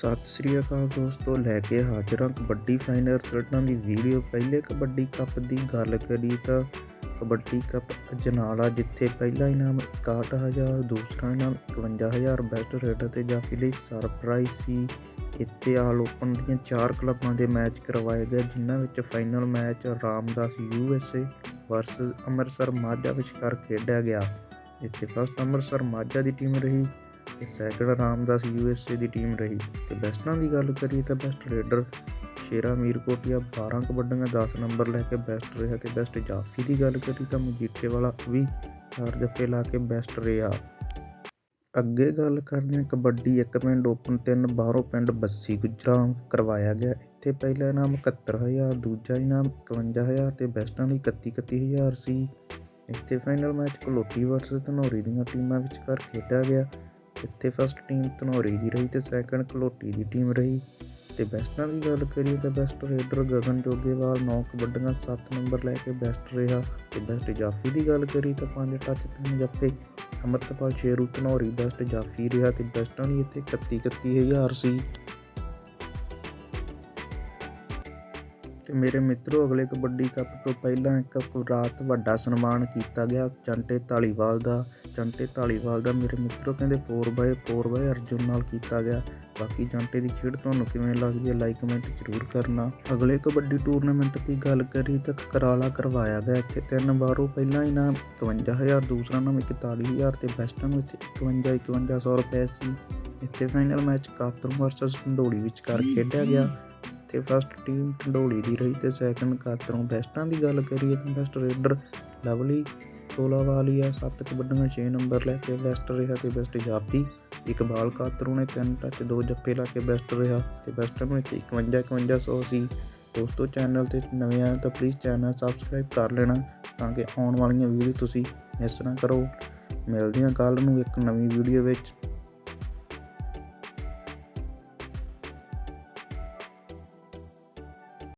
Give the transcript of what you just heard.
ਸਤਿ ਸ੍ਰੀ ਅਕਾਲ ਦੋਸਤੋ, ਲੈ ਕੇ ਹਾਜ਼ਰ ਹਾਂ ਕਬੱਡੀ ਫਾਈਨਲ ਰਿਜ਼ਲਟਾਂ ਦੀ ਵੀਡੀਓ ਪਹਿਲੇ ਕਬੱਡੀ ਕੱਪ ਦੀ ਗੱਲ ਕਰੀ ਤਾਂ ਕਬੱਡੀ ਕੱਪ ਅਜਨਾਲਾ, ਜਿੱਥੇ ਪਹਿਲਾ ਇਨਾਮ 61000 ਦੂਸਰਾ ਇਨਾਮ 51000 ਬੈਸਟ ਰੇਡਰ ਤੇ ਜਾਫੀ ਲਈ ਸਰਪ੍ਰਾਈਜ਼ ਸੀ। ਇੱਥੇ ਆਲ ਓਪਨ ਦੀਆਂ ਚਾਰ ਕਲੱਬਾਂ ਦੇ ਮੈਚ ਕਰਵਾਏ ਗਏ, ਜਿਨ੍ਹਾਂ ਵਿੱਚ final match Ramdas USA versus Amritsar Majha ਵਿਚਕਾਰ ਖੇਡਿਆ ਗਿਆ। ਇੱਥੇ ਫਸਟ ਅੰਮ੍ਰਿਤਸਰ ਮਾਝਾ ਦੀ ਟੀਮ ਰਹੀ। ਤੇ ਸੈਕੰਡ ਰਾਮਦਾਸ ਯੂਐਸਏ ਦੀ ਟੀਮ ਰਹੀ। ਤੇ ਬੈਸਟਾਂ ਦੀ ਗੱਲ ਕਰੀਏ ਤਾਂ ਬੈਸਟ ਰੇਡਰ ਸ਼ੇਰਾ ਮੀਰ ਕੋਟਿਆ 12 ਕਬੱਡੀਆਂ 10 ਨੰਬਰ ਲੈ ਕੇ ਬੈਸਟ ਰਿਹਾ ਤੇ ਬੈਸਟ ਜਾਫੀ ਦੀ ਗੱਲ ਕਰੀ ਤਾਂ ਮਜੀਠੇ ਵਾਲਾ ਵੀ ਚਾਰ ਜੱਫੇ ਲਾ ਕੇ ਬੈਸਟ ਰਿਹਾ। ਅੱਗੇ ਗੱਲ ਕਰਦੇ ਹਾਂ ਕਬੱਡੀ ਇੱਕ ਪਿੰਡ ਓਪਨ ਤਿੰਨ ਬਾਹਰੋਂ ਪਿੰਡ ਬੱਸੀ ਗੁਜਰਾਂ ਕਰਵਾਇਆ ਗਿਆ। ਇੱਥੇ ਪਹਿਲਾ ਇਨਾਮ 71000 ਦੂਜਾ ਇਨਾਮ 51000 ਤੇ ਬੈਸਟਾਂ ਲਈ 31 31000 ਸੀ। ਇੱਥੇ final match Kaloti versus Dhanauri ਦੀਆਂ ਟੀਮਾਂ ਵਿਚਕਾਰ ਖੇਡਿਆ ਗਿਆ। ਇੱਥੇ ਫਸਟ ਟੀਮ ਧਨੌਰੀ ਦੀ ਰਹੀ ਤੇ ਸੈਕੰਡ ਕਲੋਟੀ ਦੀ ਟੀਮ ਰਹੀ। ਤੇ ਬੈਸਟਾਂ ਦੀ ਗੱਲ ਕਰੀਏ ਤਾਂ ਬੈਸਟ ਰੇਡਰ ਗਗਨ ਜੋਗੇਵਾਲ 9 ਕਬੱਡੀਆਂ 7 ਨੰਬਰ ਲੈ ਕੇ ਬੈਸਟ ਰਿਹਾ। ਤੇ ਬੈਸਟ ਜਾਫੀ ਦੀ ਗੱਲ ਕਰੀ ਤਾਂ 5 ਟੱਚ 3 ਜੱਫੇ, ਅਮਰਤਪਾਲ, ਸ਼ੇਰੂ, ਧਨੌਰੀ ਬੈਸਟ ਜਾਫੀ ਰਿਹਾ ਤੇ ਬੈਸਟਾਂ ਲਈ ਇੱਥੇ 31 31000 ਸੀ। ਤੇ ਮੇਰੇ ਮਿੱਤਰੋ, ਅਗਲੇ ਕਬੱਡੀ ਕੱਪ ਤੋਂ ਪਹਿਲਾਂ ਇੱਕ ਰਾਤ ਵੱਡਾ ਸਨਮਾਨ ਕੀਤਾ ਗਿਆ ਚੰਟੇ ਢਾਲੀਵਾਲ ਦਾ। ਜੰਟੇ ਢਾਲੀਵਾਲ ਦਾ ਮੇਰੇ ਮਿੱਤਰੋ ਕਹਿੰਦੇ 4x4x ਅਰਜੁਨ ਨਾਲ ਕੀਤਾ ਗਿਆ। ਬਾਕੀ ਜੰਟੇ ਦੀ ਖੇਡ ਤੁਹਾਨੂੰ ਕਿਵੇਂ ਲੱਗਦੀ ਹੈ ਲਾਈਕ ਕਮੈਂਟ ਜ਼ਰੂਰ ਕਰਨਾ। ਅਗਲੇ ਕਬੱਡੀ ਟੂਰਨਾਮੈਂਟ ਦੀ ਗੱਲ ਕਰੀ ਤਾਂ ਕਰਾਲਾ ਕਰਵਾਇਆ ਗਿਆ। ਇੱਥੇ ਤਿੰਨ ਵਾਰੋਂ ਪਹਿਲਾਂ ਇਨਾਮ 51000 ਦੂਸਰਾ ਇਨਾਮ 41000 ਤੇ ਬੈਸਟਾਂ ਨੂੰ ਇੱਥੇ 51 5100 ਰੁਪਏ ਸੀ। ਇੱਥੇ final match Katru versus Dhandoli ਵਿਚਕਾਰ ਖੇਡਿਆ ਗਿਆ। ਇੱਥੇ ਫਸਟ ਟੀਮ ਢੰਡੋਲੀ ਦੀ ਰਹੀ ਤੇ ਸੈਕੰਡ ਕਾਤਰੂ ਬੈਸਟਾਂ ਦੀ ਗੱਲ ਕਰੀਏ ਤਾਂ ਬੈਸਟ ਰੇਡਰ ਲਵਲੀ ਤੋਲਾਵਾਲੀਆ 7 ਕਬੱਡੀਆਂ 6 ਨੰਬਰ ਲੈ ਕੇ ਬੈਸਟ ਰਿਹਾ ਤੇ ਬੈਸਟ ਜਾਫੀ ਇਕਬਾਲ ਕਾਤਰੂ ਨੇ 3 ਟੱਚ 2 ਜੱਫੇ ਲਾ ਕੇ ਬੈਸਟ ਰਿਹਾ ਤੇ ਬੈਸਟ ਵਿੱਚ ਇੱਥੇ 51 5100 ਸੀ। ਦੋਸਤੋ ਚੈਨਲ ਤੇ ਨਵੇਂ ਆਏ ਤਾਂ ਪਲੀਜ਼ ਚੈਨਲ ਸਬਸਕ੍ਰਾਈਬ ਕਰ ਲੈਣਾ ਤਾਂ ਕਿ ਆਉਣ ਵਾਲੀਆਂ ਵੀਡੀਓ ਤੁਸੀਂ ਮਿਸ ਨਾ ਕਰੋ। ਮਿਲਦੇ ਹਾਂ ਕੱਲ ਨੂੰ ਇੱਕ ਨਵੀਂ ਵੀਡੀਓ ਵਿੱਚ।